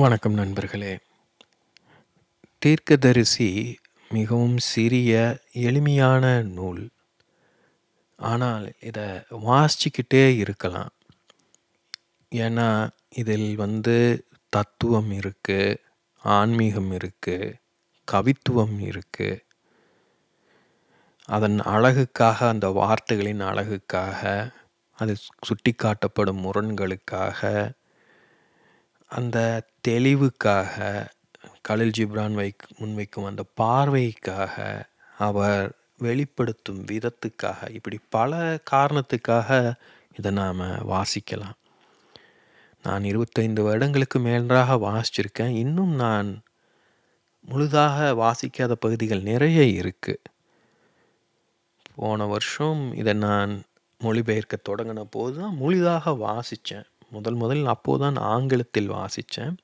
வணக்கம் நண்பர்களே. தீர்க்கதரிசி மிகவும் சிறிய எளிமையான நூல். ஆனால் இதை வாசிச்சுக்கிட்டே இருக்கலாம். ஏன்னா இதில் வந்து தத்துவம் இருக்குது ஆன்மீகம் இருக்குது கவித்துவம் இருக்குது அதன் அழகுக்காக அந்த வார்த்தைகளின் அழகுக்காக அது சுட்டி காட்டப்படும் முரண்களுக்காக அந்த தெளிவுக்காக கலில் ஜிப்ரான் வைக் முன்வைக்கும் அந்த பார்வைக்காக அவர் வெளிப்படுத்தும் விதத்துக்காக இப்படி பல காரணத்துக்காக இதை நாம் வாசிக்கலாம். நான் இருபத்தைந்து வருடங்களுக்கு மேலாக வாசிச்சிருக்கேன். இன்னும் நான் முழுதாக வாசிக்காத பகுதிகள் நிறைய இருக்குது போன வருஷம் இதை நான் மொழிபெயர்க்க தொடங்கின போது தான் முழுதாக வாசித்தேன் முதல் முதல் அப்போது தான் ஆங்கிலத்தில் வாசித்தேன்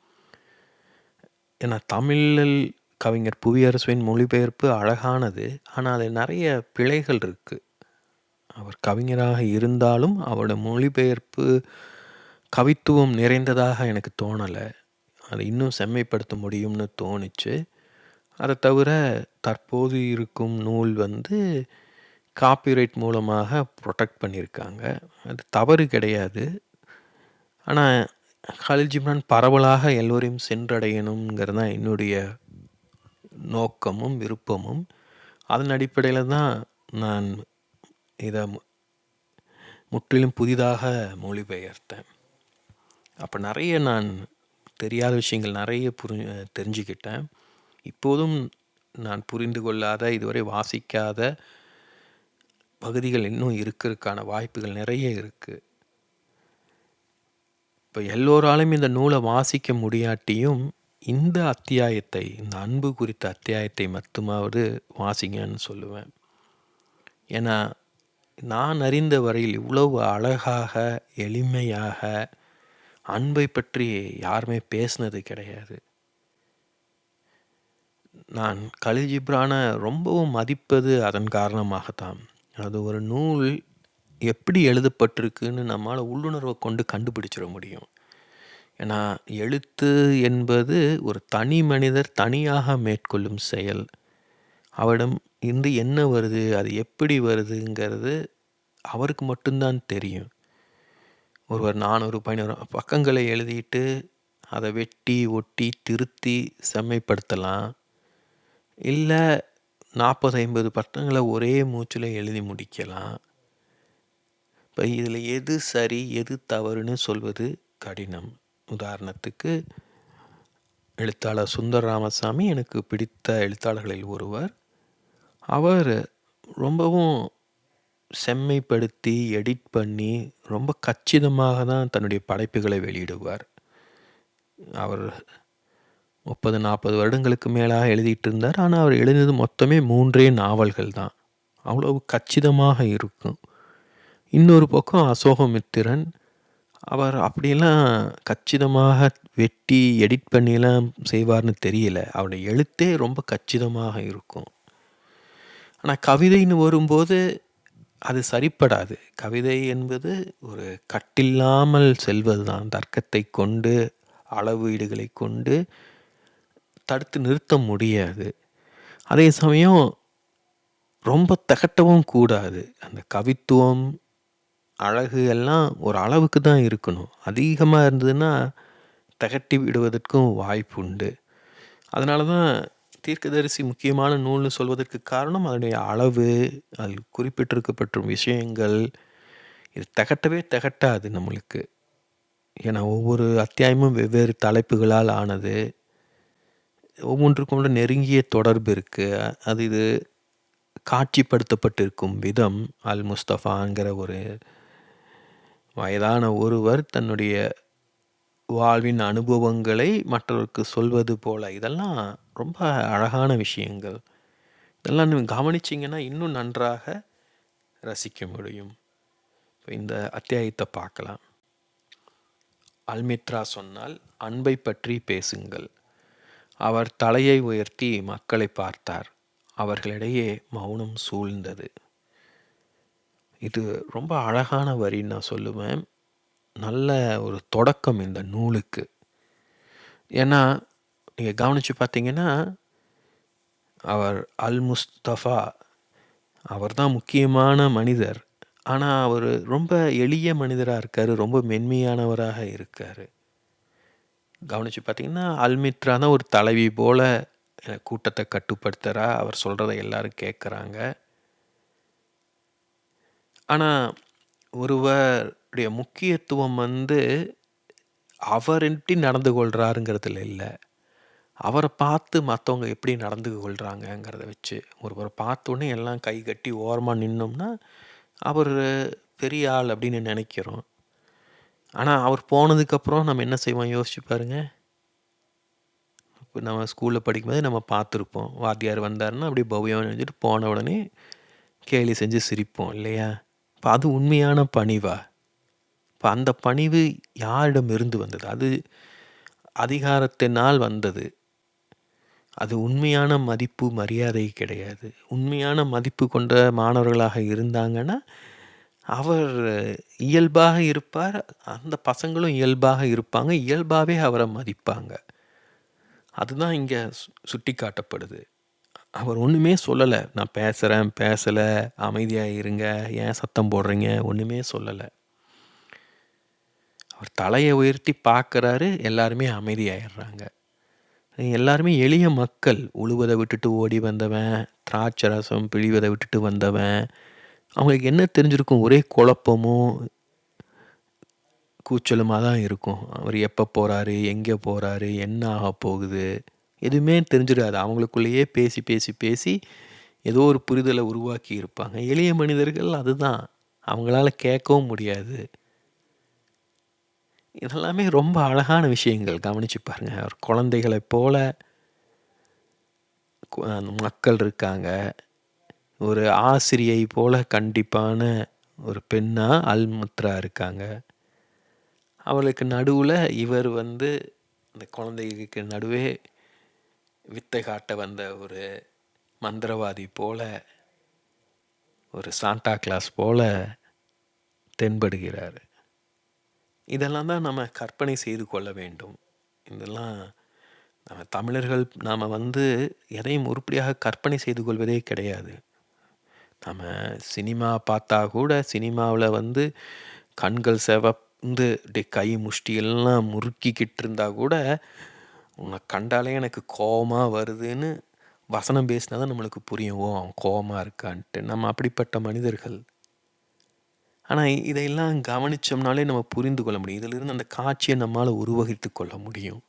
ஏன்னா தமிழில் கவிஞர் புவியரசுவின் மொழிபெயர்ப்பு அழகானது. ஆனால் அதில் நிறைய பிழைகள் இருக்குது அவர் கவிஞராக இருந்தாலும் அவரோட மொழிபெயர்ப்பு கவித்துவம் நிறைந்ததாக எனக்கு தோணலை. அதை இன்னும் செம்மைப்படுத்த முடியும்னு தோணுச்சு. அதை தவிர தற்போது இருக்கும் நூல் வந்து காப்பிரைட் மூலமாக ப்ரொடெக்ட் பண்ணியிருக்காங்க. அது தவறு கிடையாது. ஆனால் கலில் ஜிம்ரான் பரவலாக எல்லோரையும் சென்றடையணுங்கிறது தான் என்னுடைய நோக்கமும் விருப்பமும். அதன் அடிப்படையில் தான் நான் இதை முற்றிலும் புதிதாக மொழிபெயர்த்தேன். அப்போ நிறைய நான் தெரியாத விஷயங்கள் நிறைய புரி தெரிஞ்சுக்கிட்டேன். இப்போதும் நான் புரிந்து கொள்ளாத இதுவரை வாசிக்காத பகுதிகள் இன்னும் இருக்கிறதுக்கான வாய்ப்புகள் நிறைய இருக்குது இப்போ எல்லோராலும் இந்த நூலை வாசிக்க முடியாட்டியும் இந்த அத்தியாயத்தை இந்த அன்பு குறித்த அத்தியாயத்தை மட்டுமாவது வாசிங்கன்னு சொல்லுவேன். ஏன்னா நான் அறிந்த வரையில் இவ்வளவு அழகாக எளிமையாக அன்பை பற்றி யாருமே பேசினது கிடையாது. நான் கலிஜிப்ரான ரொம்பவும் மதிப்பது அதன் காரணமாகத்தான். அது ஒரு நூல் எப்படி எழுதப்பட்டிருக்குன்னு நம்மால் உள்ளுணர்வை கொண்டு கண்டுபிடிச்சிட முடியும். ஏன்னா எழுத்து என்பது ஒரு தனி மனிதர் தனியாக மேற்கொள்ளும் செயல். அவரிடம் இருந்து என்ன வருது அது எப்படி வருதுங்கிறது அவருக்கு மட்டும்தான் தெரியும். ஒருவர் நானூறு பதினோரு பக்கங்களை எழுதிட்டு அதை வெட்டி ஒட்டி திருத்தி செம்மைப்படுத்தலாம். இல்லை நாற்பது ஐம்பது பக்கங்களை ஒரே மூச்சில் எழுதி முடிக்கலாம். இப்போ இதில் எது சரி எது தவறுன்னு சொல்வது கடினம். உதாரணத்துக்கு எழுத்தாளர் சுந்தர் ராமசாமி எனக்கு பிடித்த எழுத்தாளர்களில் ஒருவர். அவர் ரொம்பவும் செம்மைப்படுத்தி எடிட் பண்ணி ரொம்ப கச்சிதமாக தான் தன்னுடைய படைப்புகளை வெளியிடுவார். அவர் முப்பது நாற்பது வருடங்களுக்கு மேலாக எழுதிட்டு இருந்தார். ஆனால் அவர் எழுதினது மொத்தமே மூன்றே நாவல்கள் தான். அவ்வளவு கச்சிதமாக இருக்கும். இன்னொரு பக்கம் அசோகமித்திரன் அவர் அப்படியெல்லாம் கச்சிதமாக வெட்டி எடிட் பண்ணியெல்லாம் செய்வார்னு தெரியல. அவருடைய எழுத்தே ரொம்ப கச்சிதமாக இருக்கும். ஆனால் கவிதைன்னு வரும்போது அது சரிப்படாது. கவிதை என்பது ஒரு கட்டில்லாமல் செல்வது தான் தர்க்கத்தை கொண்டு அளவீடுகளை கொண்டு தடுத்து நிறுத்த முடியாது. அதே சமயம் ரொம்ப தகட்டவும் கூடாது. அந்த கவித்துவம் அழகு எல்லாம் ஒரு அளவுக்கு தான் இருக்கணும். அதிகமாக இருந்ததுன்னா தகட்டி விடுவதற்கும் வாய்ப்பு உண்டு. அதனால தான் தீர்க்கதரிசி முக்கியமான நூல்னு சொல்வதற்கு காரணம் அதனுடைய அளவு அதில் குறிப்பிட்டிருக்கப்பட்ட விஷயங்கள். இது தகட்டவே தகட்டாது நம்மளுக்கு. ஏன்னா ஒவ்வொரு அத்தியாயமும் வெவ்வேறு தலைப்புகளால் ஆனது. ஒவ்வொன்றுக்கும் கூட நெருங்கிய தொடர்பு இருக்குது அது இது காட்சிப்படுத்தப்பட்டிருக்கும் விதம் அல் முஸ்தஃபாங்கிற ஒரு வயதான ஒருவர் தன்னுடைய வாழ்வின் அனுபவங்களை மற்றவருக்கு சொல்வது போல இதெல்லாம் ரொம்ப அழகான விஷயங்கள். இதெல்லாம் நீங்கள் கவனிச்சிங்கன்னா இன்னும் நன்றாக ரசிக்க முடியும். இப்போ இந்த அத்தியாயத்தை பார்க்கலாம். அல்மித்ரா சொன்னால் அன்பை பற்றி பேசுங்கள். அவர் தலையை உயர்த்தி மக்களை பார்த்தார். அவர்களிடையே மௌனம் சூழ்ந்தது. இது ரொம்ப அழகான வரின்னு நான் சொல்லுவேன். நல்ல ஒரு தொடக்கம் இந்த நூலுக்கு. ஏன்னா நீங்கள் கவனித்து பார்த்தீங்கன்னா அவர் அல் முஸ்தஃபா அவர் தான் முக்கியமான மனிதர். ஆனால் அவர் ரொம்ப எளிய மனிதராக இருக்கார் ரொம்ப மென்மையானவராக இருக்கார். கவனித்து பார்த்தீங்கன்னா அல்மித்ரா தான் ஒரு தலைவி போல் கூட்டத்தை கட்டுப்படுத்துகிறா அவர் சொல்கிறத எல்லாரும் கேட்குறாங்க ஆனால் ஒருவருடைய முக்கியத்துவம் வந்து அவர் எப்படி நடந்து கொள்கிறாருங்கிறதுல இல்லை. அவரை பார்த்து மற்றவங்க எப்படி நடந்து கொள்கிறாங்கங்கிறத வச்சு ஒருவரை பார்த்தோன்னே எல்லாம் கை கட்டி ஓரமாக நின்னோம்னா அவர் பெரிய ஆள் அப்படின்னு நினைக்கிறோம். ஆனால் அவர் போனதுக்கப்புறம் நம்ம என்ன செய்வோம்? யோசிச்சு பாருங்க. இப்போ நம்ம ஸ்கூலில் படிக்கும்போது நம்ம பார்த்துருப்போம். வாத்தியார் வந்தாருன்னா அப்படியே பவ்யம் நினைச்சிட்டு போன உடனே கேலி செஞ்சு சிரிப்போம் இல்லையா? இப்போ அது உண்மையான பணிவா? இப்போ அந்த பணிவு யாரிடம் இருந்து வந்தது? அது அதிகாரத்தினால் வந்தது. அது உண்மையான மதிப்பு மரியாதை கிடையாது. உண்மையான மதிப்பு கொண்ட மாணவர்களாக இருந்தாங்கன்னா அவர் இயல்பாக இருப்பார். அந்த பசங்களும் இயல்பாக இருப்பாங்க. இயல்பாகவே அவரை மதிப்பாங்க. அதுதான் இங்கே சுட்டி காட்டப்படுது அவர் ஒன்றுமே சொல்லலை. நான் பேசுகிறேன் பேசலை அமைதியாக இருங்க ஏன் சத்தம் போடுறீங்க? ஒன்றுமே சொல்லலை. அவர் தலையை உயர்த்தி பார்க்குறாரு எல்லாருமே அமைதியாயிடுறாங்க. எல்லாருமே எளிய மக்கள் உழுவதை விட்டுட்டு ஓடி வந்தவன் திராட்சை ரசம் பிழிவதை விட்டுட்டு வந்தவன் அவங்களுக்கு என்ன தெரிஞ்சிருக்கும்? ஒரே குழப்பமும் கூச்சலுமாக தான் இருக்கும். அவர் எப்போ போகிறாரு எங்கே போகிறாரு என்ன ஆக போகுது? எதுவுமே தெரிஞ்சிடாது. அவங்களுக்குள்ளேயே பேசி பேசி பேசி ஏதோ ஒரு புரிதலை உருவாக்கி இருப்பாங்க. எளிய மனிதர்கள் அதுதான். அவங்களால கேட்கவும் முடியாது. இதெல்லாமே ரொம்ப அழகான விஷயங்கள். கவனிச்சு பாருங்க. அவர் குழந்தைகளைப் போல மக்கள் இருக்காங்க. ஒரு ஆசிரியை போல கண்டிப்பான ஒரு பெண்ணாக அல்முத்ரா இருக்காங்க. அவளுக்கு நடுவில் இவர் வந்து அந்த குழந்தைகளுக்கு நடுவே வித்தை காட்ட வந்த ஒரு மந்திரவாதி போல ஒரு சாண்டா கிளாஸ் போல தென்படுகிறார். இதெல்லாம் தான் நம்ம கற்பனை செய்து கொள்ள வேண்டும். இதெல்லாம் நம்ம தமிழர்கள் நாம் வந்து எதையும் உருப்படியாக கற்பனை செய்து கொள்வதே கிடையாது. நம்ம சினிமா பார்த்தா கூட சினிமாவில் வந்து கண்கள் செவந்து கை முஷ்டியெல்லாம் முறுக்கிக்கிட்டு இருந்தால் கூட உன்னை கண்டாலே எனக்கு கோபமாக வருதுன்னு வசனம் பேசினா தான் நம்மளுக்கு புரியும். ஓ அவன் கோபமாக இருக்கான்ட்டு. நம்ம அப்படிப்பட்ட மனிதர்கள். ஆனால் இதையெல்லாம் கவனித்தோம்னாலே நம்ம புரிந்து கொள்ள முடியும். இதிலிருந்து அந்த காட்சியை நம்மளால் உருவகித்து கொள்ள முடியும்.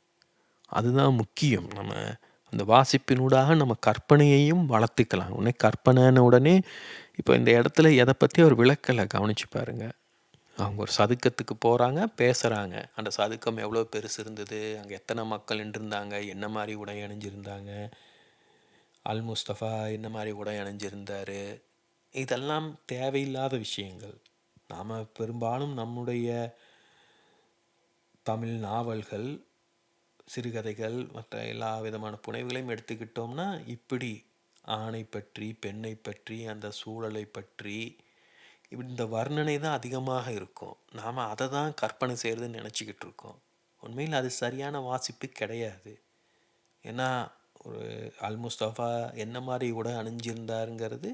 அதுதான் முக்கியம். நம்ம அந்த வாசிப்பினூடாக நம்ம கற்பனையையும் வளர்த்துக்கலாம். உடனே கற்பனைன உடனே இப்போ இந்த இடத்துல எதை பற்றி அவர் விளக்கலை? கவனித்து பாருங்கள் அவங்க ஒரு சதுக்கத்துக்கு போகிறாங்க பேசுகிறாங்க அந்த சதுக்கம் எவ்வளோ பெருசு இருந்தது அங்கே எத்தனை மக்கள் நின்றுருந்தாங்க என்ன மாதிரி உடை அணிஞ்சிருந்தாங்க அல் முஸ்தஃபா என்ன மாதிரி உடை அணிஞ்சிருந்தார். இதெல்லாம் தேவையில்லாத விஷயங்கள். நாம் பெரும்பாலும் நம்முடைய தமிழ் நாவல்கள் சிறுகதைகள் மற்ற எல்லா விதமான புனைவுகளையும் எடுத்துக்கிட்டோம்னா இப்படி ஆணை பற்றி பெண்ணை பற்றி அந்த சூழலை பற்றி இப்படி இந்த வர்ணனை தான் அதிகமாக இருக்கும். நாம் அதை தான் கற்பனை செய்கிறதுன்னு நினச்சிக்கிட்டு இருக்கோம். உண்மையில் அது சரியான வாசிப்பு கிடையாது. ஏன்னா ஒரு அல் முஸ்தஃபா என்ன மாதிரி உடை அணிஞ்சிருந்தாருங்கிறது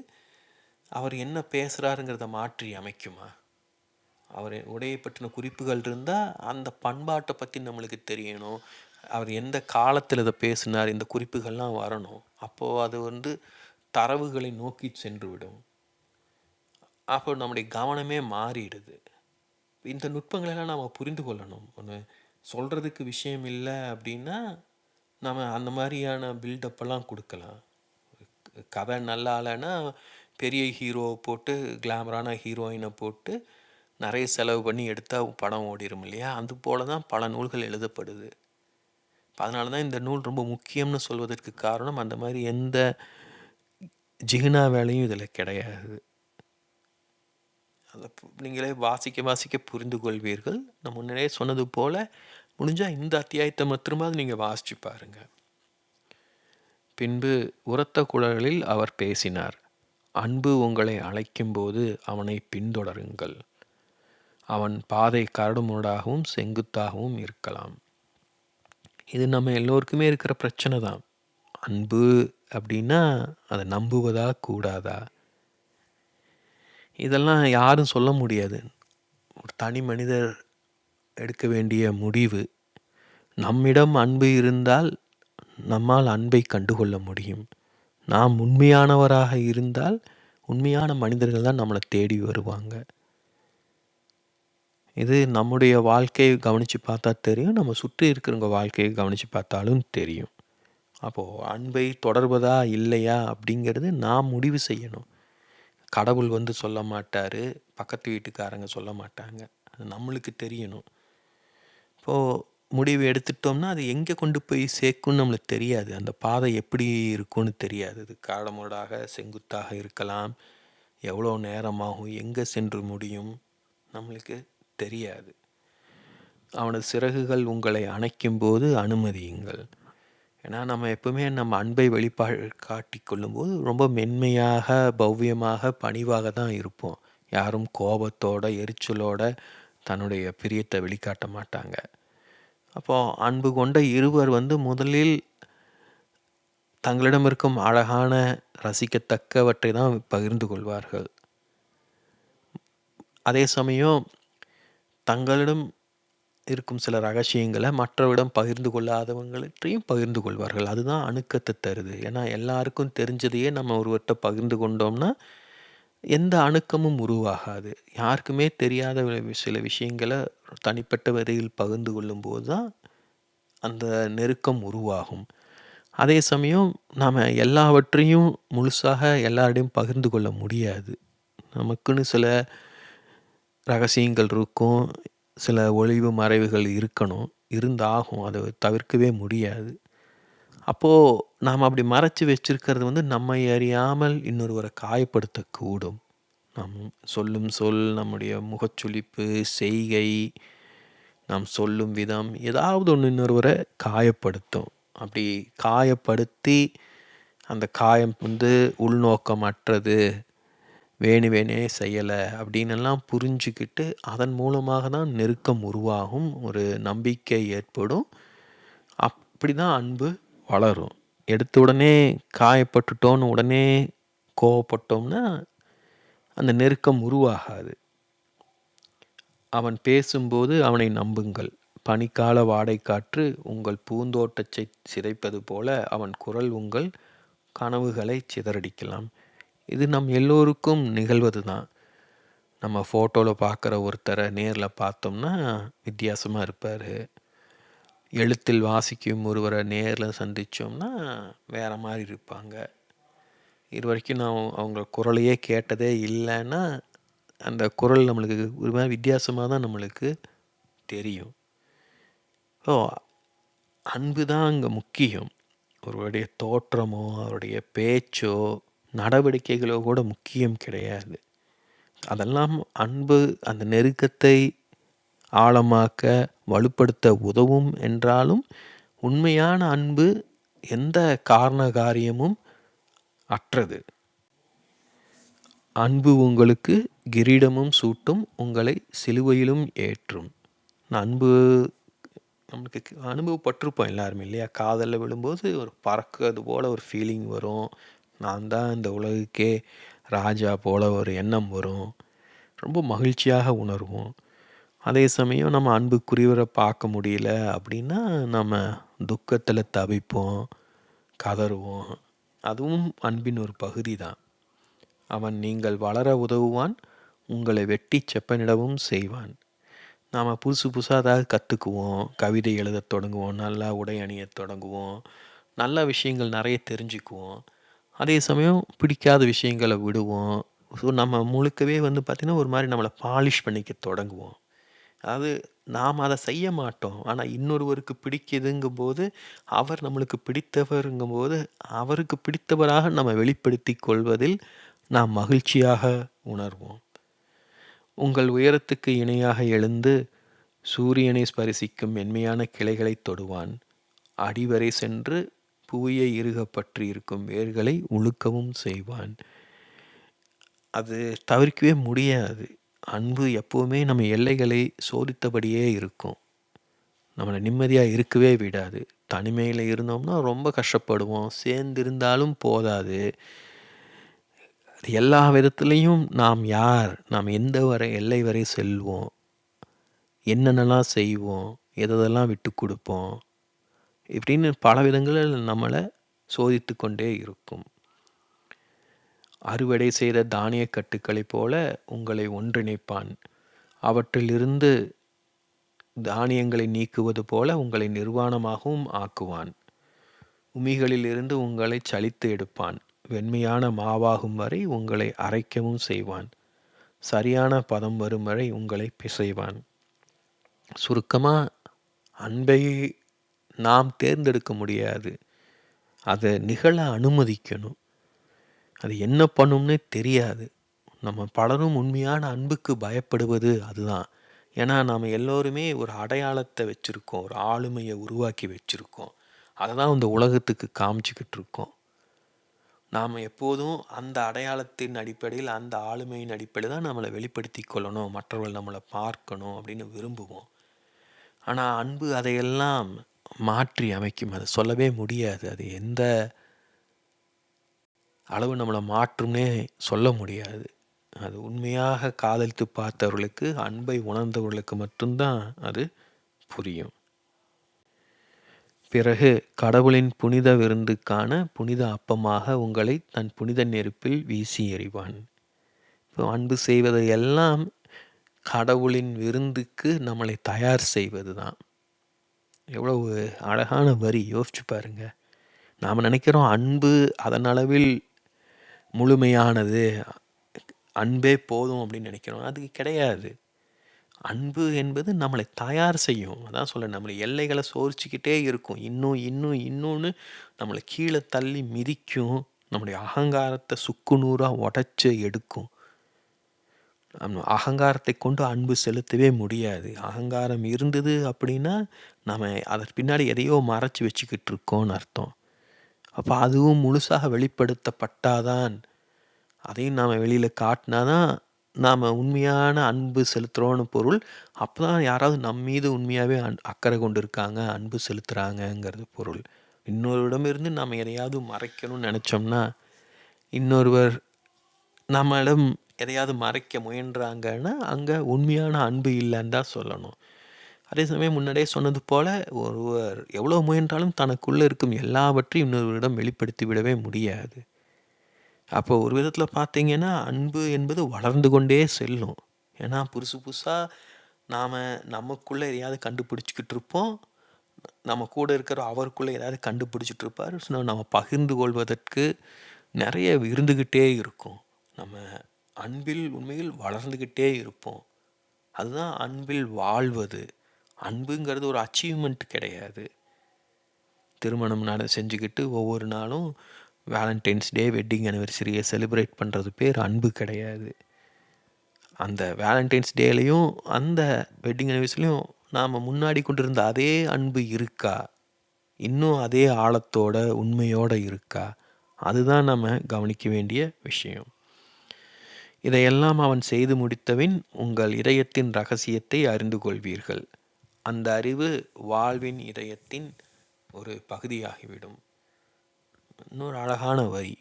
அவர் என்ன பேசுகிறாருங்கிறத மாற்றி அமைக்குமா? அவர் உடையை பற்றின குறிப்புகள் இருந்தால் அந்த பண்பாட்டை பற்றி நம்மளுக்கு தெரியணும். அவர் எந்த காலத்தில் இதை பேசினார் இந்த குறிப்புகள்லாம் வரணும். அப்போது அது வந்து தரவுகளை நோக்கி சென்று விடும். அப்போ நம்முடைய கவனமே மாறிடுது. இந்த நுட்பங்களெல்லாம் நாம் புரிந்து கொள்ளணும். ஒன்று சொல்கிறதுக்கு விஷயம் இல்லை அப்படின்னா நம்ம அந்த மாதிரியான பில்டப்பெல்லாம் கொடுக்கலாம். கதை நல்லா இல்லைன்னா பெரிய ஹீரோவை போட்டு கிளாமரான ஹீரோயினை போட்டு நிறைய செலவு பண்ணி எடுத்தால் படம் ஓடிடும் இல்லையா? அது போல தான் பல நூல்கள் எழுதப்படுது. அதனால தான் இந்த நூல் ரொம்ப முக்கியம்னு சொல்வதற்கு காரணம் அந்த மாதிரி எந்த ஜிகுனா வேலையும் இதில் கிடையாது. அதை நீங்களே வாசிக்க வாசிக்க புரிந்து கொள்வீர்கள் நான் முன்னரே சொன்னது போல் முடிஞ்சால் இந்த அத்தியாயத்தை மாத்திரமாவது நீங்கள் வாசிச்சு பாருங்கள் பின்பு உரத்த குழலில் அவர் பேசினார் அன்பு உங்களை அழைக்கும்போது அவனை பின்தொடருங்கள் அவன் பாதை கரடுமுரடாகவும் செங்குத்தாகவும் இருக்கலாம் இது நம்ம எல்லோருக்குமே இருக்கிற பிரச்சனை தான். அன்பு அப்படின்னா, அதை நம்புவதா? கூடாதா? இதெல்லாம் யாரும் சொல்ல முடியாது. ஒரு தனி மனிதர் எடுக்க வேண்டிய முடிவு. நம்மிடம் அன்பு இருந்தால், நம்மால் அன்பை கண்டுகொள்ள முடியும். நாம் உண்மையானவராக இருந்தால், உண்மையான மனிதர்கள் தான் நம்மளை தேடி வருவாங்க. இது நம்முடைய வாழ்க்கையை கவனித்து பார்த்தா தெரியும். நம்ம சுற்றி இருக்கிறவங்க வாழ்க்கையை கவனித்து பார்த்தாலும் தெரியும். அப்போது அன்பை தொடர்வதா இல்லையா அப்படிங்கிறது நாம் முடிவு செய்யணும். கடவுள் வந்து சொல்ல மாட்டார் பக்கத்து வீட்டுக்காரங்க சொல்ல மாட்டாங்க. அது நம்மளுக்கு தெரியணும். இப்போது முடிவு எடுத்துட்டோம்னா, அது எங்கே கொண்டு போய் சேர்க்கும்னு நம்மளுக்கு தெரியாது. அந்த பாதை எப்படி இருக்கும்னு தெரியாது. அது காடமோடாக, செங்குத்தாக இருக்கலாம். எவ்வளோ நேரமாகும், எங்கே சென்று முடியும், நம்மளுக்கு தெரியாது. அவனது சிறகுகள் உங்களை அணைக்கும் போது அனுமதியுங்கள். ஏன்னா நம்ம எப்பவுமே நம்ம அன்பை வெளிப்பா காட்டி கொள்ளும்போது ரொம்ப மென்மையாக, பவ்யமாக, பணிவாக தான் இருப்போம். யாரும் கோபத்தோட, எரிச்சலோட தன்னுடைய பிரியத்தை வெளிக்காட்ட மாட்டாங்க. அப்போ அன்பு கொண்ட இருவர் வந்து முதலில் தங்களிடம் இருக்கும் அழகான, ரசிக்கத்தக்கவற்றை தான் பகிர்ந்து கொள்வார்கள். அதே சமயம் தங்களிடம் இருக்கும் சில ரகசியங்களை மற்றவரிடம் பகிர்ந்து கொள்ளாதவங்கள்ட்டையும் பகிர்ந்து கொள்வார்கள். அதுதான் அணுக்கத்தை தருது. ஏன்னா எல்லாருக்கும் தெரிஞ்சதையே நம்ம ஒருவர்கிட்ட பகிர்ந்து கொண்டோம்னா, எந்த அணுக்கமும் உருவாகாது. யாருக்குமே தெரியாத சில விஷயங்கள தனிப்பட்ட வரையில் பகிர்ந்து கொள்ளும்போது தான், அந்த நெருக்கம் உருவாகும். அதே சமயம் நாம் எல்லாவற்றையும் முழுசாக எல்லாரையும் பகிர்ந்து கொள்ள முடியாது. நமக்குன்னு சில ரகசியங்கள் இருக்கும். சில ஒளிவு மறைவுகள் இருக்கணும். இருந்தாகும். அதை தவிர்க்கவே முடியாது. அப்போது நாம் அப்படி மறைச்சி வச்சிருக்கிறது வந்து நம்மை அறியாமல் இன்னொருவரை காயப்படுத்தக்கூடும். நம் சொல்லும் சொல், நம்முடைய முகச்சுளிப்பு, செய்கை, நாம் சொல்லும் விதம் ஏதாவது ஒன்று இன்னொருவரை காயப்படுத்தும். அப்படி காயப்படுத்தி, அந்த காயம் வந்து உள்நோக்கமற்றது, வேணு வேணே செய்யலை அப்படின்னெல்லாம் புரிஞ்சுக்கிட்டு, அதன் மூலமாக தான் நெருக்கம் உருவாகும். ஒரு நம்பிக்கை ஏற்படும். அப்படிதான் அன்பு வளரும். எடுத்த உடனே காயப்பட்டுட்டோன்னு உடனே கோவப்பட்டோம்னா, அந்த நெருக்கம் உருவாகாது. அவன் பேசும்போது அவனை நம்புங்கள். பனிக்கால வாடைக்காற்று உங்கள் பூந்தோட்டத்தை சிதைப்பது போல அவன் குரல் உங்கள் கனவுகளை சிதறடிக்கலாம். இது நம் எல்லோருக்கும் நிகழ்வது தான். நம்ம ஃபோட்டோவில் பார்க்குற ஒருத்தரை நேரில் பார்த்தோம்னா வித்தியாசமாக இருப்பார் எழுத்தில் வாசிக்கும் ஒருவரை நேரில் சந்தித்தோம்னா வேறு மாதிரி இருப்பாங்க. இது வரைக்கும் நான் அவங்க குரலையே கேட்டதே இல்லைன்னா அந்த குரல் நம்மளுக்கு ஒரு மாதிரி வித்தியாசமாக தான் நம்மளுக்கு தெரியும். ஓ! அன்பு தான் அங்கே முக்கியம். ஒருவருடைய தோற்றமோ, அவருடைய பேச்சோ, நடவடிக்கைகளோ கூட முக்கியம் கிடையாது. அதெல்லாம் அன்பு அந்த நெருக்கத்தை ஆழமாக்க, வலுப்படுத்த உதவும் என்றாலும், உண்மையான அன்பு எந்த காரண காரியமும் அற்றது. அன்பு உங்களுக்கு கிரீடமும் சூட்டும், உங்களை சிலுவையிலும் ஏற்றும். அன்பு நமக்கு அனுபவப்பட்டிருப்போம் எல்லாருமே இல்லையா? காதலில் விழும்போது ஒரு பறக்கிறது போல ஒரு ஃபீலிங் வரும். நான் தான் இந்த உலகுக்கே ராஜா போல ஒரு எண்ணம் வரும். ரொம்ப மகிழ்ச்சியாக உணர்வோம். அதே சமயம் நம்ம அன்புக்குரியவரை பார்க்க முடியல அப்படின்னா, நம்ம துக்கத்தில் தவிப்போம், கதறுவோம். அதுவும் அன்பின் ஒரு பகுதி தான். அவன் நீங்கள் வளர உதவுவான், உங்களை வெட்டி செப்பனிடவும் செய்வான். நாம் புதுசு புதுசாக ஏதாவது கற்றுக்குவோம் கவிதை எழுதத் தொடங்குவோம். நல்லா உடை அணியத் தொடங்குவோம். நல்ல விஷயங்கள் நிறைய தெரிஞ்சுக்குவோம். அதே சமயம் பிடிக்காத விஷயங்கள விடுவோம். ஸோ நம்ம முழுக்கவே வந்து பார்த்திங்கன்னா ஒரு மாதிரி நம்மளை பாலிஷ் பண்ணிக்க தொடங்குவோம். அதாவது நாம் அதை செய்ய மாட்டோம். ஆனால் இன்னொருவருக்கு பிடிக்குதுங்கும்போது, அவர் நம்மளுக்கு பிடித்தவருங்கும்போது, அவருக்கு பிடித்தவராக நம்ம வெளிப்படுத்திக் கொள்வதில் நாம் மகிழ்ச்சியாக உணர்வோம். உங்கள் உயரத்துக்கு இணையாக எழுந்து, சூரியனை ஸ்பரிசிக்கும் மென்மையான கிளைகளைத் தொடுவான். அடிவரை சென்று தூய இறுகப் பற்றியிருக்கும் வேர்களை உலுக்கவும் செய்வான். அது தவிர்க்கவே முடியாது. அன்பு எப்போவுமே நம்ம எல்லைகளை சோதித்தபடியே இருக்கும். நம்மளை நிம்மதியாக இருக்கவே விடாது. தனிமையில் இருந்தோம்னா ரொம்ப கஷ்டப்படுவோம். சேர்ந்து இருந்தாலும் போதாது. அது எல்லா விதத்துலேயும் நாம் யார்? நாம் எந்த வரை எல்லை வரை செல்வோம்? என்னென்னலாம் செய்வோம்? எதெல்லாம் விட்டு கொடுப்போம்? இப்படின்னு பல விதங்களில் நம்மளை சோதித்து கொண்டே இருக்கும். அறுவடை செய்த தானிய கட்டுக்களைப் போல உங்களை ஒன்றிணைப்பான். அவற்றிலிருந்து தானியங்களை நீக்குவது போல உங்களை நிர்வாணமாகவும் ஆக்குவான். உமிகளிலிருந்து உங்களை சலித்து எடுப்பான். வெண்மையான மாவாகும் வரை உங்களை அரைக்கவும் செய்வான். சரியான பதம் வரும் வரை உங்களை பிசைவான். சுருக்கமாக அன்பை நாம் தேர்ந்தெடுக்க முடியாது. அதை நிகழ அனுமதிக்கணும். அது என்ன பண்ணும்னே தெரியாது. நம்ம பலரும் உண்மையான அன்புக்கு பயப்படுவது அதுதான். ஏன்னா நாம் எல்லோருமே ஒரு அடையாளத்தை வச்சுருக்கோம். ஒரு ஆளுமையை உருவாக்கி வச்சுருக்கோம். அதை தான் இந்த உலகத்துக்கு காமிச்சிக்கிட்டு இருக்கோம். நாம் எப்போதும் அந்த அடையாளத்தின் அடிப்படையில் அந்த ஆளுமையின் அடிப்படையில் தான் நம்மளை வெளிப்படுத்தி கொள்ளணும். மற்றவர்கள் நம்மளை பார்க்கணும் அப்படின்னு விரும்புவோம். ஆனால் அன்பு அதையெல்லாம் மாற்றி அமைக்கும். அதை சொல்லவே முடியாது. அது எந்த அளவு நம்மளை மாற்றும்னே சொல்ல முடியாது. அது உண்மையாக காதலித்து பார்த்தவர்களுக்கு அன்பை உணர்ந்தவர்களுக்கு மட்டும்தான் அது புரியும். பிறகு கடவுளின் புனித விருந்துக்கான புனித அப்பமாக உங்களை தன் புனித நெருப்பில் வீசி எறிவான். இப்போ அன்பு செய்வதை எல்லாம் கடவுளின் விருந்துக்கு நம்மளை தயார் செய்வது தான் எவ்வளவு அழகான வரி யோசிச்சு பாருங்க. நாம் நினைக்கிறோம் அன்பு அதன் அளவில் முழுமையானது அன்பே போதும் அப்படின்னு நினைக்கிறோம். அது கிடையாது. அன்பு என்பது நம்மளை தயார் செய்யும். அதான் சொல்ல நம்மளை எல்லைகளை சோர்ச்சிக்கிட்டே இருக்கும். இன்னும் இன்னும் இன்னொன்று நம்மளை கீழே தள்ளி மிதிக்கும். நம்முடைய அகங்காரத்தை சுக்கு நூறாக உடச்சி எடுக்கும். அகங்காரத்தை கொண்டு அன்பு செலுத்தவே முடியாது. அகங்காரம் இருந்தது அப்படின்னா நம்ம அதற்கு பின்னாடி எதையோ மறைச்சி வச்சுக்கிட்டு இருக்கோம்னு அர்த்தம். அப்போ அதுவும் முழுசாக வெளிப்படுத்தப்பட்டாதான் அதையும் நாம் வெளியில் காட்டினா தான் நாம் உண்மையான அன்பு செலுத்துகிறோன்னு பொருள். அப்போ தான் யாராவது நம்ம மீது உண்மையாகவே அன் அக்கறை கொண்டு இருக்காங்க அன்பு செலுத்துகிறாங்கங்கிறது பொருள். இன்னொருடமிருந்து நாம் எதையாவது மறைக்கணும்னு நினச்சோம்னா இன்னொருவர் நம்மளிடம் எதையாவது மறைக்க முயன்றாங்கன்னா அங்கே உண்மையான அன்பு இல்லைன்னு தான் சொல்லணும். அதே சமயம் முன்னாடியே சொன்னது போல் ஒருவர் எவ்வளோ முயன்றாலும் தனக்குள்ளே இருக்கும் எல்லாவற்றையும் இன்னொருவரிடம் வெளிப்படுத்தி விடவே முடியாது. அப்போ ஒரு விதத்தில் பார்த்தீங்கன்னா அன்பு என்பது வளர்ந்து கொண்டே செல்லும். ஏன்னா புதுசு புதுசாக நாம் நமக்குள்ளே எதையாவது கண்டுபிடிச்சிக்கிட்டு இருப்போம். நம்ம கூட இருக்கிற அவருக்குள்ளே ஏதாவது கண்டுபிடிச்சிட்டு இருப்பார். ஸோ நம்ம பகிர்ந்து கொள்வதற்கு நிறைய இருந்துக்கிட்டே இருக்கும். நம்ம அன்பில் உண்மையில் வளர்ந்துக்கிட்டே இருப்போம். அதுதான் அன்பில் வாழ்வது. அன்புங்கிறது ஒரு அச்சீவ்மெண்ட் கிடையாது. திருமணம் நட செஞ்சுக்கிட்டு ஒவ்வொரு நாளும் வேலண்டைன்ஸ் டே வெட்டிங் அனிவர்சரியை செலிப்ரேட் பண்ணுறது பேர் அன்பு கிடையாது. அந்த வேலண்டைன்ஸ் டேலையும் அந்த வெட்டிங் அனிவர்சரிலையும் நாம் முன்னாடி கொண்டிருந்த அதே அன்பு இருக்கா? இன்னும் அதே ஆழத்தோட உண்மையோடு இருக்கா? அதுதான் நம்ம கவனிக்க வேண்டிய விஷயம். இதையெல்லாம் அவன் செய்து முடித்தவின் உங்கள் இதயத்தின் ரகசியத்தை அறிந்து கொள்வீர்கள். அந்த அறிவு வாழ்வின் இதயத்தின் ஒரு பகுதியாகிவிடும். இன்னொரு அழகான வரி.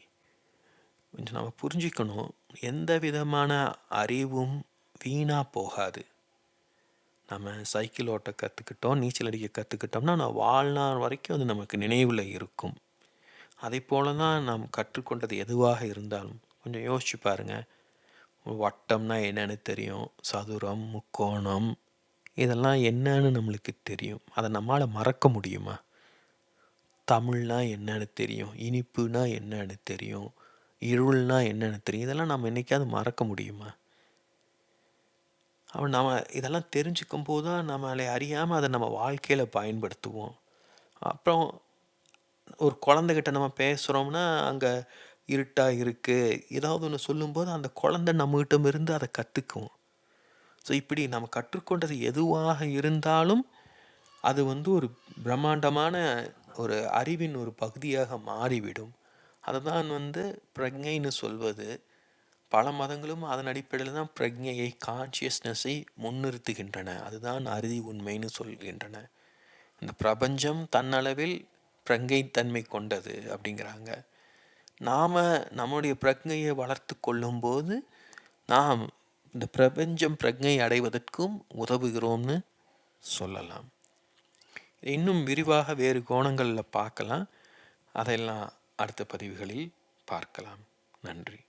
கொஞ்சம் நம்ம புரிஞ்சுக்கணும் எந்த விதமான அறிவும் வீணாக போகாது. நம்ம சைக்கிள் ஓட்ட கற்றுக்கிட்டோம் நீச்சல் அடிக்க கற்றுக்கிட்டோம்னா நான் வாழ்நாள் வரைக்கும் அது நமக்கு நினைவில் இருக்கும். அதே போல தான் நாம் கற்றுக்கொண்டது எதுவாக இருந்தாலும் கொஞ்சம் யோசிச்சு பாருங்கள் வட்டம்னா என்னன்னு தெரியும். சதுரம் முக்கோணம் இதெல்லாம் என்னன்னு நம்மளுக்கு தெரியும். அதை நம்மளால் மறக்க முடியுமா? தமிழ்னா என்னன்னு தெரியும். இனிப்புனா என்னன்னு தெரியும். இருள்னா என்னன்னு தெரியும். இதெல்லாம் நம்ம என்றைக்காவது மறக்க முடியுமா? அவன் நம்ம இதெல்லாம் தெரிஞ்சுக்கும் போது தான் நம்மளை அறியாமல் அதை நம்ம வாழ்க்கையில் பயன்படுத்துவோம். அப்புறம் ஒரு குழந்தைகிட்ட நம்ம பேசுகிறோம்னா அங்கே இருட்டாக இருக்குது ஏதாவது ஒன்று சொல்லும்போது அந்த குழந்த நம்மகிட்ட இருந்து அதை கற்றுக்கும் ஸோ இப்படி நம்ம கற்றுக்கொண்டது எதுவாக இருந்தாலும் அது வந்து ஒரு பிரம்மாண்டமான ஒரு அறிவின் ஒரு பகுதியாக மாறிவிடும். அதை தான் வந்து பிரஜைன்னு சொல்வது. பல மதங்களும் அதன் அடிப்படையில் தான் பிரஜையை கான்ஷியஸ்னஸை முன்னிறுத்துகின்றன. அதுதான் அறுதி உண்மைன்னு சொல்கின்றன. இந்த பிரபஞ்சம் தன்னளவில் பிரங்கைத்தன்மை கொண்டது அப்படிங்கிறாங்க. நாம் நம்முடைய பிரக்ஞையை வளர்த்து கொள்ளும்போது நாம் இந்த பிரபஞ்சம் பிரக்ஞை அடைவதற்கும் உதவுகிறோம்னு சொல்லலாம். இன்னும் விரிவாக வேறு கோணங்களில் பார்க்கலாம். அதையெல்லாம் அடுத்த பதிவுகளில் பார்க்கலாம். நன்றி.